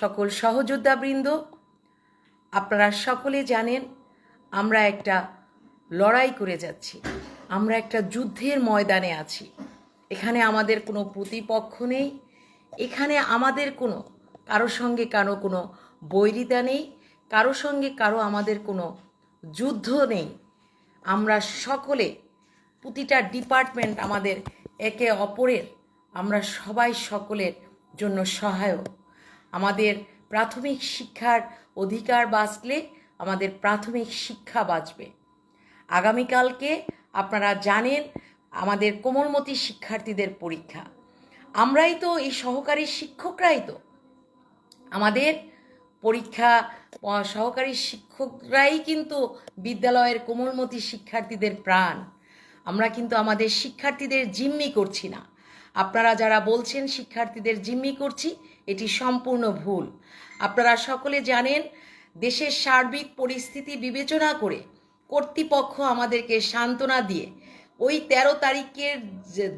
সকল সহযোদ্ধাবৃন্দ, আপনারা সকলে জানেন আমরা একটা লড়াই করে যাচ্ছি। আমরা একটা যুদ্ধের ময়দানে আছি। এখানে আমাদের কোনো প্রতিপক্ষ নেই। এখানে আমাদের কোনো, কারও সঙ্গে কারও কোনো বৈরিতা নেই। কারও সঙ্গে কারও আমাদের কোনো যুদ্ধ নেই। আমরা সকলে, প্রতিটা ডিপার্টমেন্ট আমাদের একে অপরের, আমরা সবাই সকলের জন্য সহায়ক। আমাদের প্রাথমিক শিক্ষার অধিকার বাঁচলে আমাদের প্রাথমিক শিক্ষা বাঁচবে। আগামীকালকে আপনারা জানেন আমাদের কোমলমতি শিক্ষার্থীদের পরীক্ষা। আমরাই তো এই সহকারী শিক্ষকরাই তো। আমাদের পরীক্ষা সহকারী শিক্ষকরাই কিন্তু বিদ্যালয়ের কোমলমতি শিক্ষার্থীদের প্রাণ। আমরা কিন্তু আমাদের শিক্ষার্থীদের জিম্মি করছি না। আপনারা যারা বলছেন, শিক্ষার্থীদের জিম্মি করছি, এটি সম্পূর্ণ ভুল। আপনারা সকলে জানেন, দেশের সার্বিক পরিস্থিতি বিবেচনা করে কর্তৃপক্ষ আমাদেরকে সান্ত্বনা দিয়ে ওই তেরো তারিখের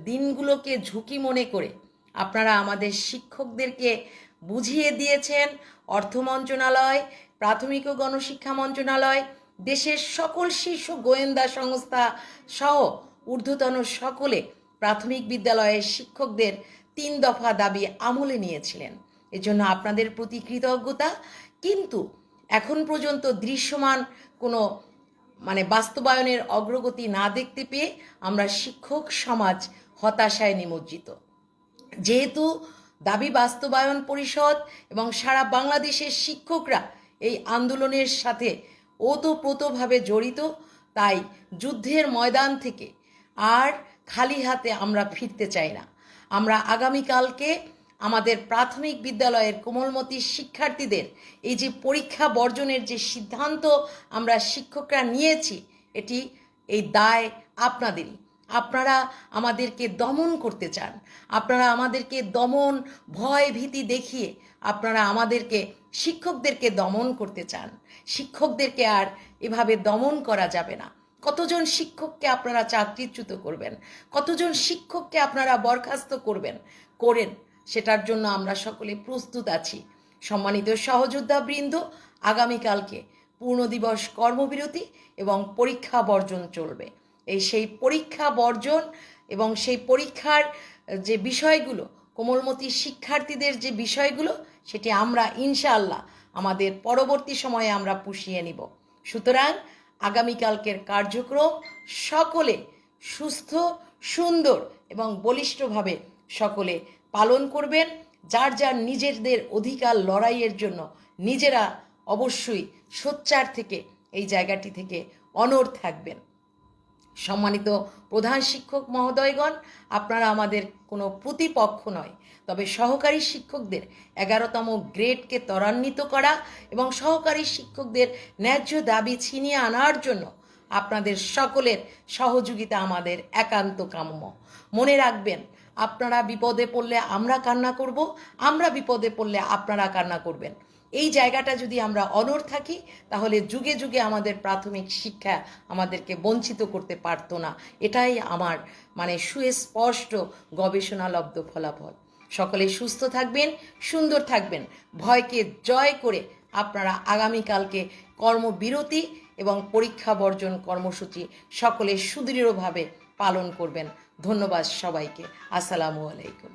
দিনগুলোকে ঝুঁকি মনে করে আপনারা আমাদের শিক্ষকদেরকে বুঝিয়ে দিয়েছেন, অর্থ মন্ত্রণালয়, প্রাথমিক ও গণশিক্ষা মন্ত্রণালয়, দেশের সকল শীর্ষ গোয়েন্দা সংস্থা সহ ঊর্ধ্বতন সকলে প্রাথমিক বিদ্যালয়ের শিক্ষকদের তিন দফা দাবি আমলে নিয়েছিলেন। এজন্য আপনাদের প্রতি কৃতজ্ঞতা। কিন্তু এখন পর্যন্ত দৃশ্যমান কোনো মানে বাস্তবায়নের অগ্রগতি না দেখতে পেয়ে আমরা শিক্ষক সমাজ হতাশায় নিমজ্জিত। যেহেতু দাবি বাস্তবায়ন পরিষদ এবং সারা বাংলাদেশের শিক্ষকরা এই আন্দোলনের সাথে ওতপ্রোতভাবে জড়িত, তাই যুদ্ধের ময়দান থেকে আর খালি হাতে আমরা ফিরতে চাই না। আমরা আগামীকালকে আমাদের প্রাথমিক বিদ্যালয়ের কোমলমতি শিক্ষার্থীদের এই যে পরীক্ষা বর্জনের যে সিদ্ধান্ত আমরা শিক্ষকরা নিয়েছি, এটি এই দায় আপনাদেরই। আপনারা আমাদেরকে দমন করতে চান। আপনারা আমাদেরকে দমন, ভয় ভীতি দেখিয়ে আপনারা আমাদেরকে, শিক্ষকদেরকে দমন করতে চান। শিক্ষকদেরকে আর এভাবে দমন করা যাবে না। কতজন শিক্ষককে আপনারা চাকরিচ্যুত করবেন? কতজন শিক্ষককে আপনারা বরখাস্ত করবেন? করেন, সেটার জন্য আমরা সকলে প্রস্তুত আছি। সম্মানিত সহযোদ্ধাবৃন্দ আগামীকালকে পূর্ণ দিবস কর্মবিরতি এবং পরীক্ষা বর্জন চলবে। এই সেই পরীক্ষা বর্জন এবং সেই পরীক্ষার যে বিষয়গুলো, কোমলমতি শিক্ষার্থীদের যে বিষয়গুলো, সেটি আমরা ইনশাআল্লাহ আমাদের পরবর্তী সময়ে আমরা পুষিয়ে নিব। সুতরাং আগামীকালকের কার্যক্রম সকলে সুস্থ, সুন্দর এবং বলিষ্ঠভাবে সকলে পালন করবেন। যার যার নিজেদের অধিকার লড়াইয়ের জন্য নিজেরা অবশ্যই সোচ্চার থেকে এই জায়গাটি থেকে অনর থাকবেন। সম্মানিত প্রধান শিক্ষক মহোদয়গণ, আপনারা আমাদের কোনো প্রতিপক্ষ নয়, তবে সহকারী শিক্ষকদের এগারোতম গ্রেডকে ত্বরান্বিত করা এবং সহকারী শিক্ষকদের ন্যায্য দাবি ছিনিয়ে আনার জন্য আপনাদের সকলের সহযোগিতা আমাদের একান্ত কাম্য। মনে রাখবেন আপনারা বিপদে পড়লে আমরা কান্না করব, আমরা বিপদে পড়লে আপনারা কান্না করবেন। এই জায়গাটা যদি আমরা অনড় থাকি, তাহলে যুগে যুগে আমাদের প্রাথমিক শিক্ষা আমাদেরকে বঞ্চিত করতে পারতো না। এটাই আমার মানে সুস্পষ্ট গবেষণালব্ধ ফলাফল। সকলে সুস্থ থাকবেন, সুন্দর থাকবেন। ভয়কে জয় করে আপনারা আগামীকালকে কর্মবিরতি এবং পরীক্ষা বর্জন কর্মসূচি সকলে সুদৃঢ়ভাবে পালন করবেন। ধন্যবাদ সবাইকে। আসসালামু আলাইকুম।